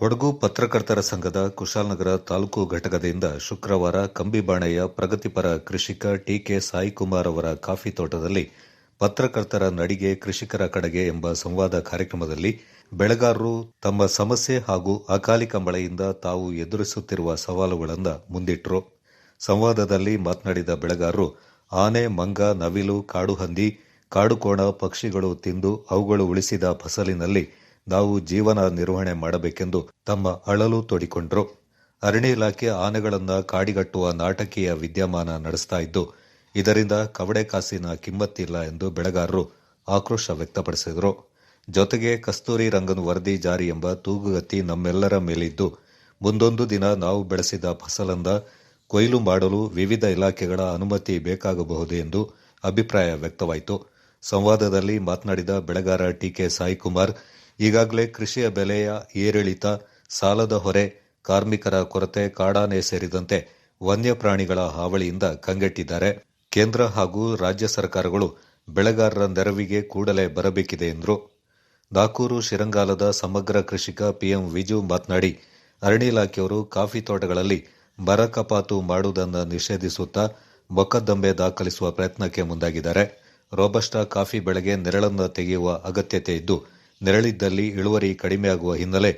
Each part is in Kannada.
ಕೊಡಗು ಪತ್ರಕರ್ತರ ಸಂಘದ ಕುಶಾಲನಗರ ತಾಲೂಕು ಘಟಕದಿಂದ ಶುಕ್ರವಾರ ಕಂಬಿಬಾಣೆಯ ಪ್ರಗತಿಪರ ಕೃಷಿಕ ಟಿಕೆ ಸಾಯಿಕುಮಾರ್ ಅವರ ಕಾಫಿ ತೋಟದಲ್ಲಿ ಪತ್ರಕರ್ತರ ನಡಿಗೆ ಕೃಷಿಕರ ಕಡೆಗೆ ಎಂಬ ಸಂವಾದ ಕಾರ್ಯಕ್ರಮದಲ್ಲಿ ಬೆಳೆಗಾರರು ತಮ್ಮ ಸಮಸ್ಯೆ ಹಾಗೂ ಅಕಾಲಿಕ ಮಳೆಯಿಂದ ತಾವು ಎದುರಿಸುತ್ತಿರುವ ಸವಾಲುಗಳನ್ನು ಮುಂದಿಟ್ಟರು ಸಂವಾದದಲ್ಲಿ ಮಾತನಾಡಿದ ಬೆಳೆಗಾರರು, ಆನೆ, ಮಂಗ, ನವಿಲು, ಕಾಡುಹಂದಿ, ಕಾಡುಕೋಣ ಪಕ್ಷಿಗಳು ತಿಂದು ಅವುಗಳು ಉಳಿಸಿದ ಫಸಲಿನಲ್ಲಿ ನಾವು ಜೀವನ ನಿರ್ವಹಣೆ ಮಾಡಬೇಕೆಂದು ತಮ್ಮ ಅಳಲು ತೋಡಿಕೊಂಡರು. ಅರಣ್ಯ ಇಲಾಖೆ ಆನೆಗಳನ್ನು ಕಾಡಿಗಟ್ಟುವ ನಾಟಕೀಯ ವಿದ್ಯಮಾನ ನಡೆಸ್ತಾ ಇದ್ದು, ಇದರಿಂದ ಕವಡೆ ಕಾಸಿನ ಕಿಮ್ಮತ್ತಿಲ್ಲ ಎಂದು ಬೆಳೆಗಾರರು ಆಕ್ರೋಶ ವ್ಯಕ್ತಪಡಿಸಿದರು. ಜೊತೆಗೆ ಕಸ್ತೂರಿ ರಂಗನ್ ವರದಿ ಜಾರಿ ಎಂಬ ತೂಗುಗತಿ ನಮ್ಮೆಲ್ಲರ ಮೇಲಿದ್ದು, ಮುಂದೊಂದು ದಿನ ನಾವು ಬೆಳೆಸಿದ ಫಸಲಂದ ಕೊಯ್ಲು ಮಾಡಲು ವಿವಿಧ ಇಲಾಖೆಗಳ ಅನುಮತಿ ಬೇಕಾಗಬಹುದು ಎಂದು ಅಭಿಪ್ರಾಯ ವ್ಯಕ್ತವಾಯಿತು. ಸಂವಾದದಲ್ಲಿ ಮಾತನಾಡಿದ ಬೆಳೆಗಾರ ಟಿಕೆ ಸಾಯಿಕುಮಾರ್ ಈಗಾಗಲೇ ಕೃಷಿಯ ಬೆಲೆಯ ಏರಿಳಿತ, ಸಾಲದ ಹೊರೆ, ಕಾರ್ಮಿಕರ ಕೊರತೆ, ಕಾಡಾನೆ ಸೇರಿದಂತೆ ವನ್ಯಪ್ರಾಣಿಗಳ ಹಾವಳಿಯಿಂದ ಕಂಗೆಟ್ಟಿದ್ದಾರೆ. ಕೇಂದ್ರ ಹಾಗೂ ರಾಜ್ಯ ಸರ್ಕಾರಗಳು ಬೆಳೆಗಾರರ ನೆರವಿಗೆ ಕೂಡಲೇ ಬರಬೇಕಿದೆ ಎಂದರು. ದಾಕೂರು ಶಿರಂಗಾಲದ ಸಮಗ್ರ ಕೃಷಿಕ ಪಿಎಂ ವಿಜು ಮಾತನಾಡಿ, ಅರಣ್ಯ ಇಲಾಖೆಯವರು ಕಾಫಿ ತೋಟಗಳಲ್ಲಿ ಮರ ಕಪಾತು ಮಾಡುವುದನ್ನು ನಿಷೇಧಿಸುತ್ತಾ ಮೊಕದ್ದಮೆ ದಾಖಲಿಸುವ ಪ್ರಯತ್ನಕ್ಕೆ ಮುಂದಾಗಿದ್ದಾರೆ. ರೋಬಸ್ಟಾ ಕಾಫಿ ಬೆಳೆಗೆ ನೆರಳನ್ನು ತೆಗೆಯುವ ಅಗತ್ಯತೆ ಇದ್ದು ನೆರಳಿದ್ದಲ್ಲಿ ಇಳುವರಿ ಕಡಿಮೆಯಾಗುವ ಹಿನ್ನೆಲೆ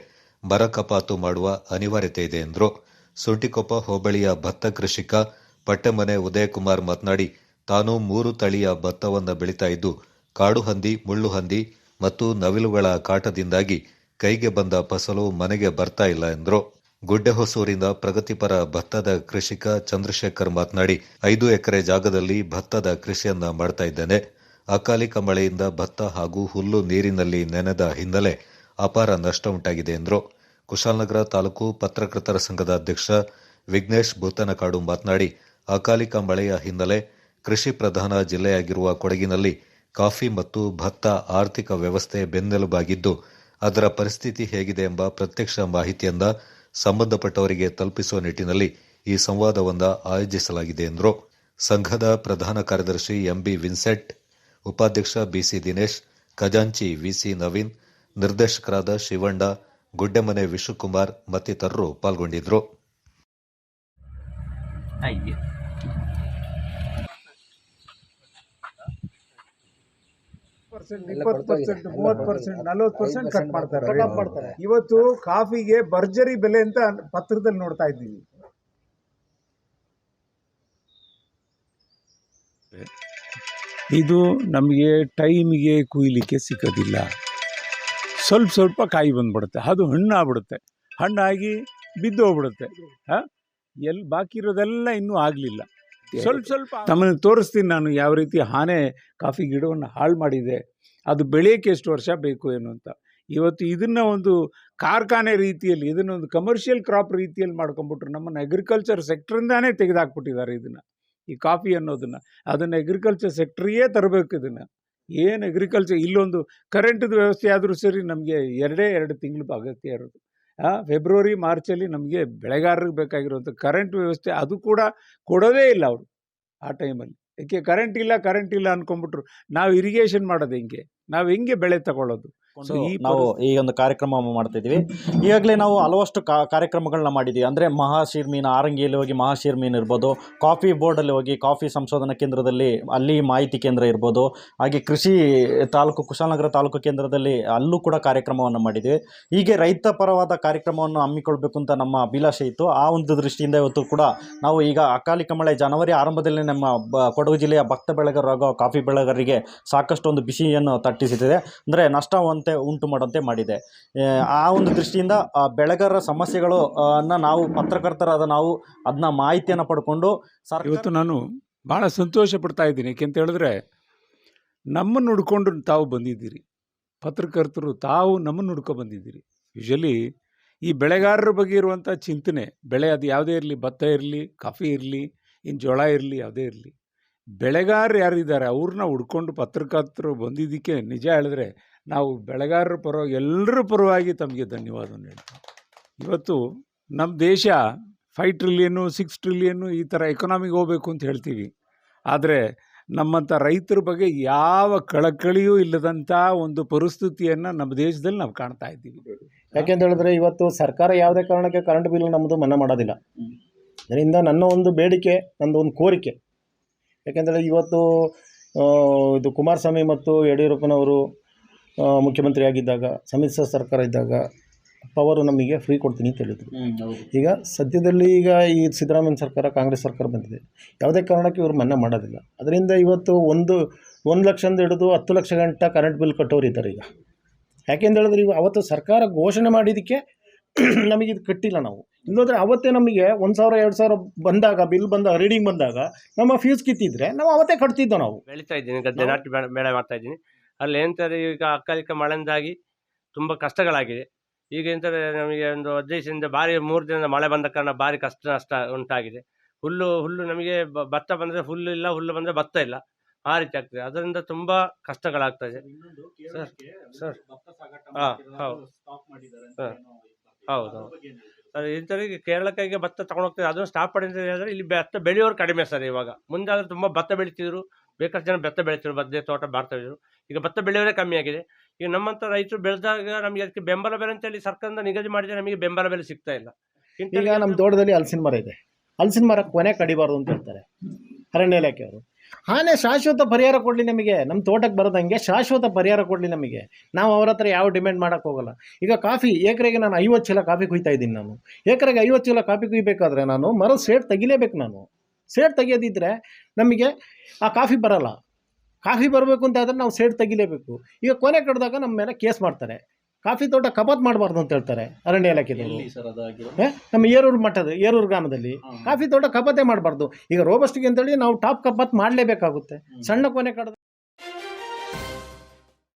ಬರ ಕಪಾತು ಮಾಡುವ ಅನಿವಾರ್ಯತೆ ಇದೆ ಎಂದರು. ಸುಂಟಿಕೊಪ್ಪ ಹೋಬಳಿಯ ಭತ್ತ ಕೃಷಿಕ ಪಟ್ಟೆಮನೆ ಉದಯಕುಮಾರ್ ಮಾತನಾಡಿ, ತಾನು ಮೂರು ತಳಿಯ ಭತ್ತವನ್ನು ಬೆಳೀತಾ ಇದ್ದು, ಕಾಡು ಹಂದಿ, ಮುಳ್ಳು ಹಂದಿ ಮತ್ತು ನವಿಲುಗಳ ಕಾಟದಿಂದಾಗಿ ಕೈಗೆ ಬಂದ ಫಸಲು ಮನೆಗೆ ಬರ್ತಾ ಇಲ್ಲ ಎಂದರು. ಗುಡ್ಡೆಹೊಸೂರಿನ ಪ್ರಗತಿಪರ ಭತ್ತದ ಕೃಷಿಕ ಚಂದ್ರಶೇಖರ್ ಮಾತನಾಡಿ, ಐದು ಎಕರೆ ಜಾಗದಲ್ಲಿ ಭತ್ತದ ಕೃಷಿಯನ್ನ ಮಾಡ್ತಾ ಇದ್ದೇನೆ. ಅಕಾಲಿಕ ಮಳೆಯಿಂದ ಭತ್ತ ಹಾಗೂ ಹುಲ್ಲು ನೀರಿನಲ್ಲಿ ನೆನೆದ ಹಿನ್ನೆಲೆ ಅಪಾರ ನಷ್ಟ ಉಂಟಾಗಿದೆ ಎಂದರು. ಕುಶಾಲನಗರ ತಾಲೂಕು ಪತ್ರಕರ್ತರ ಸಂಘದ ಅಧ್ಯಕ್ಷ ವಿಘ್ನೇಶ್ ಭೂತನಕಾಡು ಮಾತನಾಡಿ, ಅಕಾಲಿಕ ಮಳೆಯ ಹಿನ್ನೆಲೆ ಕೃಷಿ ಪ್ರಧಾನ ಜಿಲ್ಲೆಯಾಗಿರುವ ಕೊಡಗಿನಲ್ಲಿ ಕಾಫಿ ಮತ್ತು ಭತ್ತ ಆರ್ಥಿಕ ವ್ಯವಸ್ಥೆ ಬೆನ್ನೆಲುಬಾಗಿದ್ದು, ಅದರ ಪರಿಸ್ಥಿತಿ ಹೇಗಿದೆ ಎಂಬ ಪ್ರತ್ಯಕ್ಷ ಮಾಹಿತಿಯನ್ನ ಸಂಬಂಧಪಟ್ಟವರಿಗೆ ತಲುಪಿಸುವ ನಿಟ್ಟಿನಲ್ಲಿ ಈ ಸಂವಾದವನ್ನು ಆಯೋಜಿಸಲಾಗಿದೆ ಎಂದರು. ಸಂಘದ ಪ್ರಧಾನ ಕಾರ್ಯದರ್ಶಿ ಎಂಬಿ ವಿನ್ಸೆಂಟ್ ಉಪಾಧ್ಯಕ್ಷ ಬಿಸಿ ದಿನೇಶ್ ಖಜಾಂಚಿ ವಿಸಿ ನವೀನ್ ನಿರ್ದೇಶಕರಾದ ಶಿವಣ್ಣ ಗುಡ್ಡೆಮನೆ ವಿಶ್ವಕುಮಾರ್ ಮತ್ತಿತರರು ಪಾಲ್ಗೊಂಡಿದ್ದರು. ಪರ್ಸೆಂಟ್ ಇಪ್ಪತ್ತು ಪರ್ಸೆಂಟ್ ಮೂವತ್ತು ಪರ್ಸೆಂಟ್ ನಲ್ವತ್ತು ಪರ್ಸೆಂಟ್ ಕಟ್ ಮಾಡ್ತಾರೆ. ಮಾಡ್ತಾರೆ. ಇವತ್ತು ಕಾಫಿಗೆ ಭರ್ಜರಿ ಬೆಲೆ ಅಂತ ಪತ್ರದಲ್ಲಿ ನೋಡ್ತಾ ಇದ್ದೀವಿ. ಇದು ನಮಗೆ ಟೈಮಿಗೆ ಕುಯ್ಲಿಕ್ಕೆ ಸಿಕ್ಕೋದಿಲ್ಲ. ಸ್ವಲ್ಪ ಸ್ವಲ್ಪ ಕಾಯಿ ಬಂದ್ಬಿಡುತ್ತೆ. ಅದು ಹಣ್ಣು ಆಗ್ಬಿಡುತ್ತೆ ಹಣ್ಣಾಗಿ ಬಿದ್ದು ಹೋಗ್ಬಿಡುತ್ತೆ. ಹಾಂ? ಎಲ್ಲಿ ಬಾಕಿ ಇರೋದೆಲ್ಲ ಇನ್ನೂ ಆಗಲಿಲ್ಲ. ಸ್ವಲ್ಪ ಸ್ವಲ್ಪ ತಮ್ಮನ್ನು ತೋರಿಸ್ತೀನಿ ನಾನು ಯಾವ ರೀತಿ ಆನೆ ಕಾಫಿ ಗಿಡವನ್ನು ಹಾಳು ಮಾಡಿದೆ. ಅದು ಬೆಳೆಯೋಕ್ಕೆ ಎಷ್ಟು ವರ್ಷ ಬೇಕು ಏನು ಅಂತ ಇವತ್ತು ಇದನ್ನು ಒಂದು ಕಾರ್ಖಾನೆ ರೀತಿಯಲ್ಲಿ ಇದನ್ನೊಂದು ಕಮರ್ಷಿಯಲ್ ಕ್ರಾಪ್ ರೀತಿಯಲ್ಲಿ ಮಾಡ್ಕೊಂಬಿಟ್ರು ನಮ್ಮನ್ನು ಅಗ್ರಿಕಲ್ಚರ್ ಸೆಕ್ಟ್ರಿಂದಾನೇ ತೆಗೆದಾಕ್ಬಿಟ್ಟಿದ್ದಾರೆ ಇದನ್ನು. ಈ ಕಾಫಿ ಅನ್ನೋದನ್ನು, ಅದನ್ನು ಅಗ್ರಿಕಲ್ಚರ್ ಸೆಕ್ಟ್ರಿಯೇ ತರಬೇಕು ಇದನ್ನು. ಏನು ಅಗ್ರಿಕಲ್ಚರ್ ಇಲ್ಲೊಂದು ಕರೆಂಟ್ದು ವ್ಯವಸ್ಥೆ ಆದರೂ ಸರಿ ನಮಗೆ ಎರಡೇ ಎರಡು ತಿಂಗಳು ಅಗತ್ಯ ಇರೋದು. ಫೆಬ್ರವರಿ ಮಾರ್ಚಲ್ಲಿ ನಮಗೆ ಬೆಳೆಗಾರರಿಗೆ ಬೇಕಾಗಿರುವಂಥ ಕರೆಂಟ್ ವ್ಯವಸ್ಥೆ ಅದು ಕೂಡ ಕೊಡೋದೇ ಇಲ್ಲ ಅವರು ಆ ಟೈಮಲ್ಲಿ ಯಾಕೆ ಕರೆಂಟ್ ಇಲ್ಲ ಕರೆಂಟ್ ಇಲ್ಲ ಅಂದ್ಕೊಂಬಿಟ್ರು ನಾವು ಇರಿಗೇಷನ್ ಮಾಡೋದು ಹೆಂಗೆ? ನಾವು ಹೆಂಗೆ ಬೆಳೆ ತಗೊಳ್ಳೋದು ಸೊ ನಾವು ಈ ಒಂದು ಕಾರ್ಯಕ್ರಮ ಮಾಡ್ತಿದ್ವಿ ಈಗಾಗಲೇ ನಾವು ಹಲವಷ್ಟು ಕಾ- ಕಾರ್ಯಕ್ರಮಗಳನ್ನ ಮಾಡಿದ್ದೀವಿ. ಅಂದರೆ ಮಹಾಶೀರ್ಮೀನ್ ಆರಂಗಿಯಲ್ಲಿ ಹೋಗಿ ಮಹಾಶೀರ್ಮೀನ್ ಇರ್ಬೋದು ಕಾಫಿ ಬೋರ್ಡಲ್ಲಿ ಹೋಗಿ ಕಾಫಿ ಸಂಶೋಧನಾ ಕೇಂದ್ರದಲ್ಲಿ ಅಲ್ಲಿ ಮಾಹಿತಿ ಕೇಂದ್ರ ಇರ್ಬೋದು ಹಾಗೆ ಕೃಷಿ ತಾಲೂಕು ಕುಶಾಲನಗರ ತಾಲೂಕು ಕೇಂದ್ರದಲ್ಲಿ ಅಲ್ಲೂ ಕೂಡ ಕಾರ್ಯಕ್ರಮವನ್ನು ಮಾಡಿದ್ದೀವಿ. ಹೀಗೆ ರೈತ ಪರವಾದ ಕಾರ್ಯಕ್ರಮವನ್ನು ಹಮ್ಮಿಕೊಳ್ಬೇಕು ಅಂತ ನಮ್ಮ ಅಭಿಲಾಷೆ ಇತ್ತು. ಆ ಒಂದು ದೃಷ್ಟಿಯಿಂದ ಇವತ್ತು ಕೂಡ ನಾವು ಈಗ ಅಕಾಲಿಕ ಮಳೆ ಜನವರಿ ಆರಂಭದಲ್ಲಿ ನಮ್ಮ ಬ ಕೊಡಗು ಜಿಲ್ಲೆಯ ಭಕ್ತ ಬೆಳೆಗಾರರು ಹಾಗೂ ಕಾಫಿ ಬೆಳೆಗಾರರಿಗೆ ಸಾಕಷ್ಟು ಒಂದು ಬಿಸಿಯನ್ನು ತಟ್ಟಿಸುತ್ತಿದೆ ಅಂದರೆ ನಷ್ಟವಂತೆ ಉಂಟು ಮಾಡುವಂತೆ ಮಾಡಿದೆ. ಆ, ಒಂದು ದೃಷ್ಟಿಯಿಂದ ಬೆಳೆಗಾರರ ಸಮಸ್ಯೆಗಳು ಅನ್ನ ನಾವು ಪತ್ರಕರ್ತರಾದ ನಾವು ಅದನ್ನ ಮಾಹಿತಿಯನ್ನು ಪಡ್ಕೊಂಡು ಸರ್ ಇವತ್ತು ನಾನು ಭಾಳ ಸಂತೋಷ ಪಡ್ತಾ ಇದ್ದೀನಿ. ಯಾಕೆಂತ ಹೇಳಿದ್ರೆ ನಮ್ಮನ್ನು ಹುಡ್ಕೊಂಡು ತಾವು ಬಂದಿದ್ದೀರಿ. ಪತ್ರಕರ್ತರು ತಾವು ನಮ್ಮನ್ನು ಹುಡ್ಕೊ ಬಂದಿದ್ದೀರಿ. ಯೂಶಲಿ ಈ ಬೆಳೆಗಾರರ ಬಗ್ಗೆ ಇರುವಂಥ ಚಿಂತನೆ ಬೆಳೆ ಅದು ಯಾವುದೇ ಇರಲಿ ಭತ್ತ ಇರಲಿ ಕಾಫಿ ಇರಲಿ ಇನ್ನು ಜೋಳ ಇರಲಿ ಯಾವುದೇ ಇರಲಿ. ಬೆಳೆಗಾರರು ಯಾರಿದ್ದಾರೆ ಅವ್ರನ್ನ ಹುಡ್ಕೊಂಡು ಪತ್ರಕರ್ತರು ಬಂದಿದ್ದಕ್ಕೆ ನಿಜ ಹೇಳಿದ್ರೆ ನಾವು ಬೆಳೆಗಾರರ ಪರವಾಗಿ, ಎಲ್ಲರ ಪರವಾಗಿ ತಮಗೆ ಧನ್ಯವಾದವನ್ನು ಹೇಳ್ತೀವಿ ಇವತ್ತು ನಮ್ಮ ದೇಶ ಫೈವ್ ಟ್ರಿಲಿಯನ್ನು ಸಿಕ್ಸ್ ಟ್ರಿಲಿಯನ್ನು ಈ ಥರ ಎಕನಾಮಿಗೆ ಹೋಗಬೇಕು ಅಂತ ಹೇಳ್ತೀವಿ. ಆದರೆ ನಮ್ಮಂಥ ರೈತರ ಬಗ್ಗೆ ಯಾವ ಕಳಕಳಿಯೂ ಇಲ್ಲದಂಥ ಒಂದು ಪರಿಸ್ಥಿತಿಯನ್ನು ನಮ್ಮ ದೇಶದಲ್ಲಿ ನಾವು ಕಾಣ್ತಾ ಇದ್ದೀವಿ. ಯಾಕೆಂತ ಹೇಳಿದ್ರೆ ಇವತ್ತು ಸರ್ಕಾರ ಯಾವುದೇ ಕಾರಣಕ್ಕೆ ಕರೆಂಟ್ ಬಿಲ್ ನಮ್ಮದು ಮನ್ನಾ ಮಾಡೋದಿಲ್ಲ. ಅದರಿಂದ ನನ್ನ ಒಂದು ಬೇಡಿಕೆ, ನಂದು ಒಂದು ಕೋರಿಕೆ. ಯಾಕೆಂದರೆ ಇವತ್ತು ಇದು ಕುಮಾರಸ್ವಾಮಿ ಮತ್ತು ಯಡಿಯೂರಪ್ಪನವರು ಆ, ಮುಖ್ಯಮಂತ್ರಿ ಆಗಿದ್ದಾಗ ಸಮ್ಮಿಶ್ರ ಸರ್ಕಾರ ಇದ್ದಾಗ ಪವರು ನಮಗೆ ಫ್ರೀ ಕೊಡ್ತೀನಿ ಅಂತ ಹೇಳಿದರು. ಈಗ ಸದ್ಯದಲ್ಲಿ ಈಗ ಈ ಸಿದ್ದರಾಮಯ್ಯ ಸರ್ಕಾರ ಕಾಂಗ್ರೆಸ್ ಸರ್ಕಾರ ಬಂದಿದೆ. ಯಾವುದೇ ಕಾರಣಕ್ಕೆ ಇವರು ಮನ್ನೆ ಮಾಡೋದಿಲ್ಲ. ಅದರಿಂದ ಇವತ್ತು ಒಂದು ಒಂದು ಲಕ್ಷದಿಂದ ಹಿಡಿದು ಹತ್ತು ಲಕ್ಷ ಗಂಟ ಕರೆಂಟ್ ಬಿಲ್ ಕಟ್ಟೋರು ಇದ್ದಾರೆ ಈಗ. ಯಾಕೆಂತ ಹೇಳಿದ್ರೆ ಇವು ಅವತ್ತು ಸರ್ಕಾರ ಘೋಷಣೆ ಮಾಡಿದ್ದಕ್ಕೆ ನಮಗೆ ಇದು ಕಟ್ಟಿಲ್ಲ ನಾವು. ಇಲ್ಲೋದ್ರೆ ಅವತ್ತೇ ನಮಗೆ ಒಂದು ಸಾವಿರ ಎರಡು ಸಾವಿರ ಬಂದಾಗ ಬಿಲ್ ಬಂದಾಗ ರೀಡಿಂಗ್ ಬಂದಾಗ ನಮ್ಮ ಫೀಸ್ ಕಿತ್ತಿದ್ರೆ ನಾವು ಅವತ್ತೇ ಕಟ್ತಿದ್ದೋ ನಾವು. ಬೆಳೀತಾ ಇದ್ದೀನಿ ಮಾಡ್ತಾ ಇದ್ದೀನಿ. ಅಲ್ಲಿ ಎಂತಾರೆ ಈಗ ಅಕಾಲಿಕ ಮಳೆಯಿಂದಾಗಿ ತುಂಬ ಕಷ್ಟಗಳಾಗಿದೆ. ಈಗ ಎಂತಾರೆ ನಮಗೆ ಒಂದು ಹದಿನೈದು ದಿವಸದಿಂದ ಭಾರಿ ಮೂರು ದಿನದ ಮಳೆ ಬಂದ ಕಾರಣ ಭಾರಿ ಕಷ್ಟ ನಷ್ಟ ಉಂಟಾಗಿದೆ. ಹುಲ್ಲು ಹುಲ್ಲು ನಮಗೆ ಭತ್ತ ಬಂದರೆ ಹುಲ್ಲು ಇಲ್ಲ ಹುಲ್ಲು ಬಂದರೆ ಭತ್ತ ಇಲ್ಲ. ಆ ರೀತಿ ಆಗ್ತದೆ. ಅದರಿಂದ ತುಂಬ ಕಷ್ಟಗಳಾಗ್ತದೆ ಸರ್, ಸರ್. ಹಾಂ ಹೌದು. ಹಾಂ ಹೌದು ಸರ್ ಇಂಥವ್ರಿಗೆ ಕೇರಳಕ್ಕೆ ಈಗ ಭತ್ತ ತಗೊಂಡೋಗ್ತದೆ ಅದನ್ನು ಸ್ಟಾಪ್ ಮಾಡಿ ಅಂತ ಹೇಳಿದ್ರೆ ಇಲ್ಲಿ ಭತ್ತ ಬೆಳೆಯೋರು ಕಡಿಮೆ ಸರ್ ಇವಾಗ. ಮುಂದೆ ಆದರೆ ತುಂಬ ಭತ್ತ ಬೆಳಿತಿದ್ರು. ಬೇಕಾಷ್ಟು ಜನ ಭತ್ತ ಬೆಳೀತಿದ್ರು ಬದ್ದೆ ತೋಟ ಮಾಡ್ತಾ ಇದ್ರು. ಈಗ ಭತ್ತ ಬೆಳೆಯೋರೇ ಕಮ್ಮಿ ಆಗಿದೆ. ಈಗ ನಮ್ಮಂಥ ರೈತರು ಬೆಳೆದಾಗ ನಮಗೆ ಅದಕ್ಕೆ ಬೆಂಬಲ ಬೆಲೆ ಅಂತೇಳಿ ಸರ್ಕಾರದಿಂದ ನಿಗದಿ ಮಾಡಿದರೆ ನಮಗೆ ಬೆಂಬಲ ಬೆಲೆ ಸಿಗ್ತಾ ಇಲ್ಲ. ಈಗ ನಮ್ಮ ತೋಟದಲ್ಲಿ ಹಲಸಿನ ಮರ ಇದೆ. ಹಲಸಿನ ಮರ ಕೊನೆ ಕಡಿಬಾರ್ದು ಅಂತ ಹೇಳ್ತಾರೆ ಅರಣ್ಯ ಇಲಾಖೆಯವರು ಆನೆ ಶಾಶ್ವತ ಪರಿಹಾರ ಕೊಡಲಿ ನಮಗೆ. ನಮ್ಮ ತೋಟಕ್ಕೆ ಬರೋದಂಗೆ ಶಾಶ್ವತ ಪರಿಹಾರ ಕೊಡಲಿ ನಮಗೆ. ನಾವು ಅವ್ರ ಹತ್ರ ಯಾವ ಡಿಮ್ಯಾಂಡ್ ಮಾಡೋಕ್ಕೆ ಹೋಗಲ್ಲ. ಈಗ ಕಾಫಿ ಏಕರೆಗೆ ನಾನು ಐವತ್ತು ಚೀಲ ಕಾಫಿ ಕುಯ್ತಾ ಇದ್ದೀನಿ ನಾನು. ಎಕರೆಗೆ ಐವತ್ತು ಚೀಲ ಕಾಫಿ ಕುಯ್ಬೇಕಾದ್ರೆ ನಾನು ಮರದ ಸೇಟ್ ತೆಗಿಲೇಬೇಕು ನಾನು. ಸೇಟ್ ತೆಗಿಯೋದಿದ್ರೆ ನಮಗೆ ಆ ಕಾಫಿ ಬರಲ್ಲ. ಕಾಫಿ ಬರಬೇಕು ಅಂತ ಆದರೆ ನಾವು ಸೇಡ್ ತೆಗಿಲೇಬೇಕು. ಈಗ ಕೊನೆ ಕಡ್ದಾಗ ನಮ್ಮ ಮೇಲೆ ಕೇಸ್ ಮಾಡ್ತಾರೆ. ಕಾಫಿ ತೋಟ ಕಬಾತ್ ಮಾಡಬಾರ್ದು ಅಂತ ಹೇಳ್ತಾರೆ ಅರಣ್ಯ ಏ? ನಮ್ಮ ಏರೂರು ಮಠದ ಏರೂರು ಗ್ರಾಮದಲ್ಲಿ. ಕಾಫಿ ತೋಟ ಕಪಾತೆ ಮಾಡಬಾರ್ದು. ಈಗ ರೋಬಸ್ಟಿಗೆ ಅಂತೇಳಿ ನಾವು ಟಾಪ್ ಕಪಾತ್ ಮಾಡಲೇಬೇಕಾಗುತ್ತೆ. ಸಣ್ಣ ಕೊನೆ ಕಡ್ದ